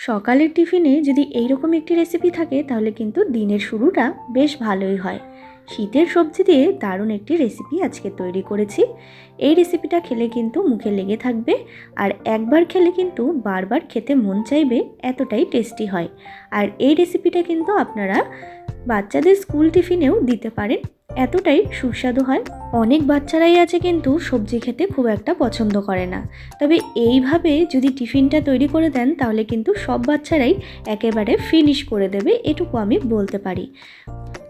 সকালের টিফিনে যদি এইরকম একটি রেসিপি থাকে তাহলে কিন্তু দিনের শুরুটা বেশ ভালোই হয়। শীতের সবজি দিয়ে দারুণ একটি রেসিপি আজকে তৈরি করেছি। এই রেসিপিটা খেলে কিন্তু মুখে লেগে থাকবে আর একবার খেলে কিন্তু বারবার খেতে মন চাইবে, এতটাই টেস্টি হয়। আর এই রেসিপিটা কিন্তু আপনারা বাচ্চাদের স্কুল টিফিনেও দিতে পারেন, এতটাই সুস্বাদু হয়। অনেক বাচ্চারাই আছে কিন্তু সবজি খেতে খুব একটা পছন্দ করে না। তবে এইভাবে যদি টিফিনটা তৈরি করে দেন, তাহলে কিন্তু সব বাচ্চারাই একেবারে ফিনিশ করে দেবে, এটুকু আমি বলতে পারি।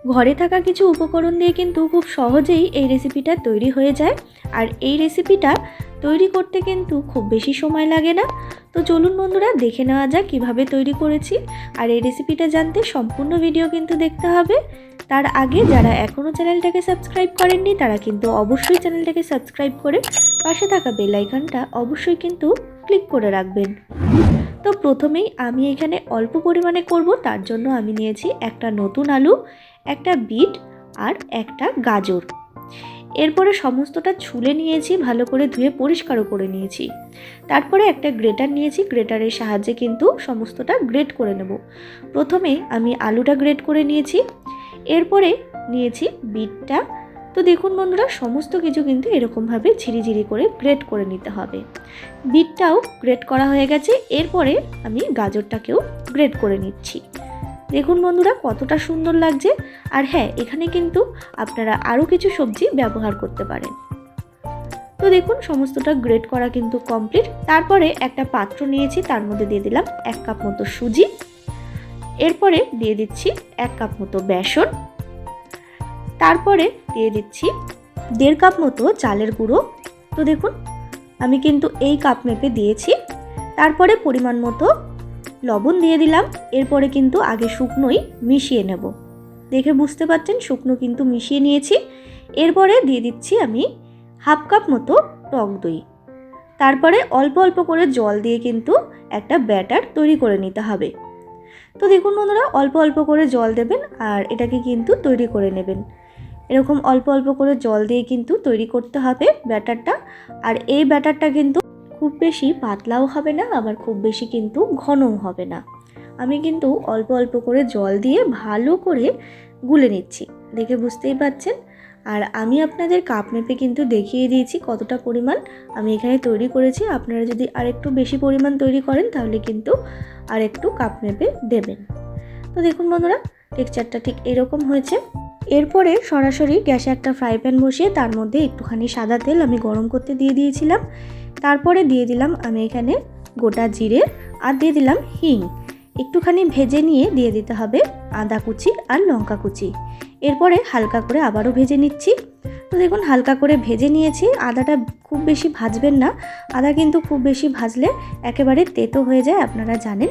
ঘরে থাকা কিছু উপকরণ দিয়ে কিন্তু খুব সহজেই এই রেসিপিটা তৈরি হয়ে যায়। আর এই রেসিপিটা তৈরি করতে কিন্তু খুব বেশি সময় লাগে না। তো চলুন বন্ধুরা, দেখে নেওয়া যাক কীভাবে তৈরি করেছি। আর এই রেসিপিটা জানতে সম্পূর্ণ ভিডিও কিন্তু দেখতে হবে। তার আগে যারা এখনও চ্যানেলটাকে সাবস্ক্রাইব করেননি, তারা কিন্তু অবশ্যই চ্যানেলটাকে সাবস্ক্রাইব করে পাশে থাকা বেল আইকনটা অবশ্যই কিন্তু ক্লিক করে রাখবেন। তো প্রথমেই আমি এখানে অল্প পরিমাণে করব, তার জন্য আমি নিয়েছি একটা নতুন আলু, একটা বিট আর একটা গাজর। এরপরে সমস্তটা ছুলে নিয়েছি, ভালো করে ধুয়ে পরিষ্কারও করে নিয়েছি। তারপরে একটা গ্রেটার নিয়েছি, গ্রেটারের সাহায্যে কিন্তু সমস্তটা গ্রেট করে নেব। প্রথমে আমি আলুটা গ্রেট করে নিয়েছি, এরপরে নিয়েছি বিটটা তো দেখুন বন্ধুরা, সমস্ত কিছু কিন্তু এরকমভাবে ঝিরিঝিরি করে গ্রেট করে নিতে হবে। বিটটাও গ্রেট করা হয়ে গেছে, এরপরে আমি গাজরটাকেও গ্রেট করে নিচ্ছি। দেখুন বন্ধুরা, কতটা সুন্দর লাগছে। আর হ্যাঁ এখানে কিন্তু আপনারা আরও কিছু সবজি ব্যবহার করতে পারেন। তো দেখুন, সমস্তটা গ্রেট করা কিন্তু কমপ্লিট তারপরে একটা পাত্র নিয়েছি, তার মধ্যে দিয়ে দিলাম এক কাপ মতো সুজি। এরপরে দিয়ে দিচ্ছি এক কাপ মতো বেসন। তারপরে দিয়ে দিচ্ছি দেড় কাপ মতো চালের গুঁড়ো। তো দেখুন, আমি কিন্তু এই কাপ মেপে দিয়েছি। তারপরে পরিমাণ মতো লবণ দিয়ে দিলাম। এরপরে কিন্তু আগে শুকনোই মিশিয়ে নেব। দেখে বুঝতে পারছেন, শুকনো কিন্তু মিশিয়ে নিয়েছি। এরপরে দিয়ে দিচ্ছি আমি হাফ কাপ মতো টক দই। তারপরে অল্প অল্প করে জল দিয়ে কিন্তু একটা ব্যাটার তৈরি করে নিতে হবে। তো দেখুন বন্ধুরা, অল্প অল্প করে জল দেবেন আর এটাকে কিন্তু তৈরি করে নেবেন। এরকম অল্প অল্প করে জল দিয়ে কিন্তু তৈরি করতে হবে ব্যাটারটা। আর এই ব্যাটারটা কিন্তু খুব বেশি পাতলাও হবে না, আবার খুব বেশি কিন্তু ঘনও হবে না। আমি কিন্তু অল্প অল্প করে জল দিয়ে ভালো করে গুলে নিচ্ছি, দেখে বুঝতেই পাচ্ছেন? আর আমি আপনাদের কাপ মেপে কিন্তু দেখিয়ে দিয়েছি কতটা পরিমাণ আমি এখানে তৈরি করেছি। আপনারা যদি আরেকটু বেশি পরিমাণ তৈরি করেন তাহলে কিন্তু আর একটু কাপ মেপে দেবেন। তো দেখুন বন্ধুরা, টেক্সচারটা ঠিক এরকম হয়েছে। এরপরে সরাসরি গ্যাসে একটা ফ্রাই প্যান বসিয়ে তার মধ্যে একটুখানি সাদা তেল আমি গরম করতে দিয়ে দিয়েছিলাম। তারপরে দিয়ে দিলাম আমি এখানে গোটা জিরে আর দিয়ে দিলাম হিং। একটুখানি ভেজে নিয়ে দিয়ে দিতে হবে আদা কুচি আর লঙ্কা কুচি। এরপরে হালকা করে আবারও ভেজে নিচ্ছি। তো দেখুন, হালকা করে ভেজে নিয়েছি। আদাটা খুব বেশি ভাজবেন না। আদা কিন্তু খুব বেশি ভাজলে একেবারে তেতো হয়ে যায়, আপনারা জানেন।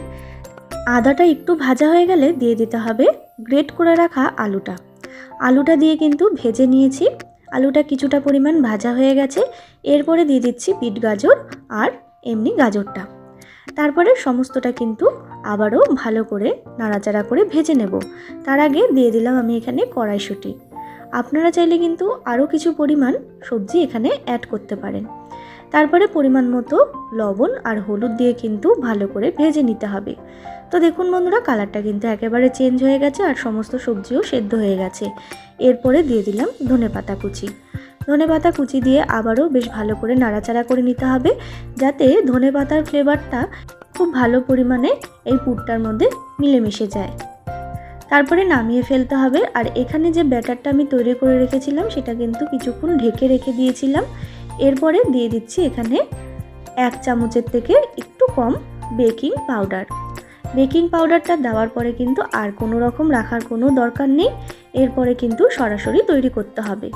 আদাটা একটু ভাজা হয়ে গেলে দিয়ে দিতে হবে গ্রেট করে রাখা আলুটা। আলুটা দিয়ে কিন্তু ভেজে নিয়েছি। আলুটা কিছুটা পরিমাণ ভাজা হয়ে গেছে। এরপরে দিয়ে দিচ্ছি বিট গাজর আর এমনি গাজরটা। তারপরে সমস্তটা কিন্তু আবারও ভালো করে নাড়াচাড়া করে ভেজে নেব। তার আগে দিয়ে দিলাম আমি এখানে কড়াইশুঁটি। আপনারা চাইলে কিন্তু আরও কিছু পরিমাণ সবজি এখানে অ্যাড করতে পারেন। তারপরে পরিমাণ মতো লবণ আর হলুদ দিয়ে কিন্তু ভালো করে ভেজে নিতে হবে। তো দেখুন বন্ধুরা, কালারটা কিন্তু একেবারে চেঞ্জ হয়ে গেছে আর সমস্ত সবজিও সেদ্ধ হয়ে গেছে। এরপরে দিয়ে দিলাম ধনে পাতা কুচি। ধনে পাতা কুচি দিয়ে আবারও বেশ ভালো করে নাড়াচাড়া করে নিতে হবে, যাতে ধনে পাতার ফ্লেভারটা খুব ভালো পরিমাণে এই পুরটার মধ্যে মিলেমিশে যায়। তারপরে নামিয়ে ফেলতে হবে, আর এখানে যে ব্যাটারটা আমি তৈরি করে রেখেছিলাম, সেটা কিন্তু কিছুক্ষণ ঢেকে রেখে দিয়েছিলাম। এরপরে দিয়ে দিচ্ছি এখানে এক চামচের থেকে একটু কম বেকিং পাউডার। বেকিং পাউডারটা দেওয়ার পরে কিন্তু আর কোনো রকম রাখার কোনো দরকার নেই। এরপরে কিন্তু সরাসরি তৈরি করতে হবে।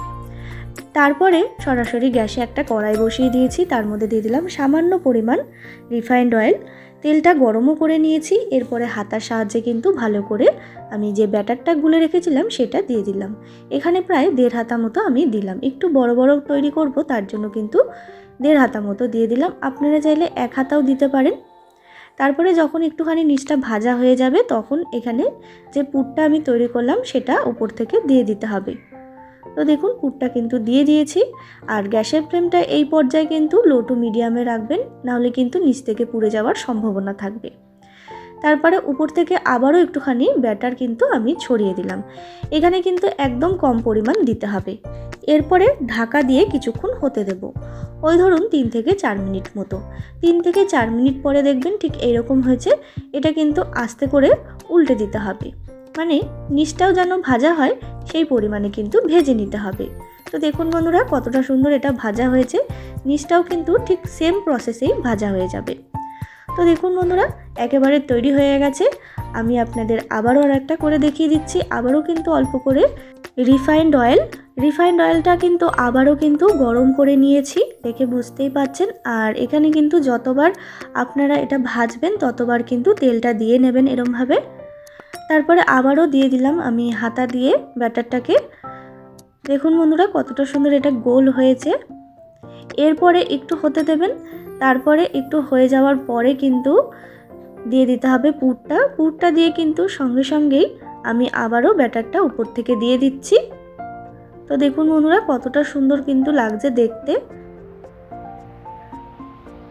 তারপরে সরাসরি গ্যাসে একটা কড়াই বসিয়ে দিয়েছি। তার মধ্যে দিয়ে দিলাম সামান্য পরিমাণ রিফাইন্ড অয়েল। তেলটা গরমও করে নিয়েছি। এরপরে হাতার সাহায্যে কিন্তু ভালো করে আমি যে ব্যাটারটা গুলে রেখেছিলাম সেটা দিয়ে দিলাম। এখানে প্রায় দেড় হাতা মতো আমি দিলাম। একটু বড় বড় তৈরি করব, তার জন্য কিন্তু দেড় হাতা মতো দিয়ে দিলাম। আপনারা চাইলে এক হাতাও দিতে পারেন। তারপরে যখন একটুখানি নিচটা ভাজা হয়ে যাবে, তখন এখানে যে পুরটা আমি তৈরি করলাম, সেটা উপর থেকে দিয়ে দিতে হবে। তো দেখুন পুরটা কিন্তু দিয়ে দিয়েছি। আর গ্যাসের ফ্লেমটা এই পর্যায়ে কিন্তু লো টু মিডিয়ামে রাখবেন, নাহলে কিন্তু নিচ থেকে পুড়ে যাওয়ার সম্ভাবনা থাকবে। তারপরে উপর থেকে আবারও একটুখানি ব্যাটার কিন্তু আমি ছড়িয়ে দিলাম। এখানে কিন্তু একদম কম পরিমাণ দিতে হবে। এরপরে ঢাকা দিয়ে কিছুক্ষণ হতে দেব। ওই ধরুন তিন থেকে চার মিনিট মতো। তিন থেকে চার মিনিট পরে দেখবেন ঠিক এইরকম হয়েছে। এটা কিন্তু আস্তে করে উল্টে দিতে হবে। মানে নিচটাও যেন ভাজা হয়, সেই পরিমাণে কিন্তু ভেজে নিতে হবে। তো দেখুন বন্ধুরা, কতটা সুন্দর এটা ভাজা হয়েছে। নিচটাও কিন্তু ঠিক সেম প্রসেসেই ভাজা হয়ে যাবে। তো দেখুন বন্ধুরা, একেবারে তৈরি হয়ে গেছে। আমি আপনাদের আবারও আর একটা করে দেখিয়ে দিচ্ছি। আবারও কিন্তু অল্প করে রিফাইন্ড অয়েল রিফাইন্ড অয়েলটা কিন্তু আবারও কিন্তু গরম করে নিয়েছি, দেখে বুঝতেই পাচ্ছেন। আর এখানে কিন্তু যতবার আপনারা এটা ভাজবেন, ততবার কিন্তু তেলটা দিয়ে নেবেন এরমভাবে। তারপরে আবারও দিয়ে দিলাম আমি হাতা দিয়ে ব্যাটারটাকে। দেখুন বন্ধুরা, কতটা সুন্দর এটা গোল হয়েছে। এরপরে একটু হতে দেবেন, তারপরে একটু হয়ে যাওয়ার পরে কিন্তু দিয়ে দিতে হবে পুরটা। পুরটা দিয়ে কিন্তু সঙ্গে সঙ্গেই আমি আবারও ব্যাটারটা উপর থেকে দিয়ে দিচ্ছি। তো দেখুন বন্ধুরা, কতটা সুন্দর কিন্তু লাগছে দেখতে।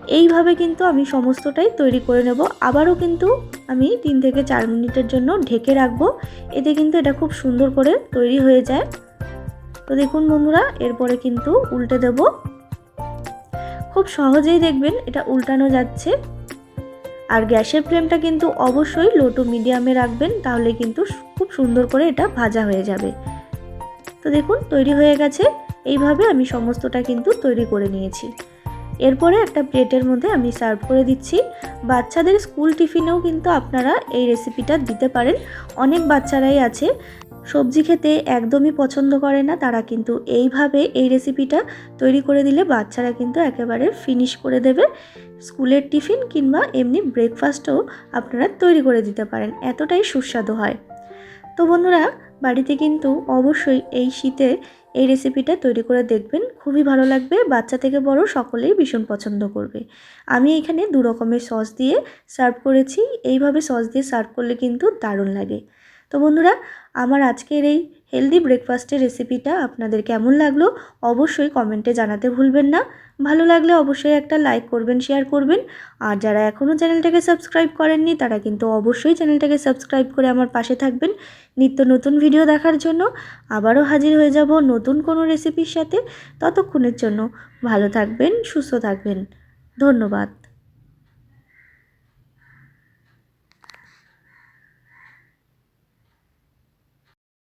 এইভাবে কিন্তু আমি সমস্তটাই তৈরি করে নেব। আবারও কিন্তু আমি তিন থেকে চার মিনিটের জন্য ঢেকে রাখব। এতে কিন্তু এটা খুব সুন্দর করে তৈরি হয়ে যায়। তো দেখুন বন্ধুরা, এরপরে কিন্তু উল্টে দেব। খুব সহজেই দেখবেন এটা উল্টানো যাচ্ছে। আর গ্যাসের ফ্লেমটা কিন্তু অবশ্যই লো টু মিডিয়ামে রাখবেন, তাহলে কিন্তু খুব সুন্দর করে এটা ভাজা হয়ে যাবে। তো দেখুন, তৈরি হয়ে গেছে। এইভাবে আমি সমস্তটা কিন্তু তৈরি করে নিয়েছি। এরপরে একটা প্লেটের মধ্যে আমি সার্ভ করে দিচ্ছি। বাচ্চাদের স্কুল টিফিনেও কিন্তু আপনারা এই রেসিপিটা দিতে পারেন। অনেক বাচ্চারাই আছে, সবজি খেতে একদমই পছন্দ করে না, তারা কিন্তু এইভাবে এই রেসিপিটা তৈরি করে দিলে বাচ্চারা কিন্তু একেবারে ফিনিশ করে দেবে। স্কুলের টিফিন কিংবা এমনি ব্রেকফাস্টও আপনারা তৈরি করে দিতে পারেন, এতটাই সুস্বাদু হয়। তো বন্ধুরা বাড়িতে কিন্তু অবশ্যই এই শীতে এই রেসিপিটা তৈরি করে দেখবেন। খুবই ভালো লাগবে, বাচ্চা থেকে বড় সকলেই ভীষণ পছন্দ করবে। আমি এখানে দু রকমের সস দিয়ে সার্ভ করেছি। এইভাবে সস দিয়ে সার্ভ করলে কিন্তু দারুণ লাগে। তো বন্ধুরা, আমার আজকের এই হেলদি ব্রেকফাস্টের রেসিপিটা আপনাদের কেমন লাগল অবশ্যই কমেন্টে জানাতে ভুলবেন না। ভালো লাগলে অবশ্যই একটা লাইক করবেন শেয়ার করবেন। আর যারা এখনও চ্যানেলটাকে সাবস্ক্রাইব করেননি, তারা কিন্তু অবশ্যই চ্যানেলটাকে সাবস্ক্রাইব করে আমার পাশে থাকবেন নিত্য নতুন ভিডিও দেখার জন্য। আবারও হাজির হয়ে যাব নতুন কোনো রেসিপির সাথে। ততক্ষণের জন্য ভালো থাকবেন, সুস্থ থাকবেন। ধন্যবাদ।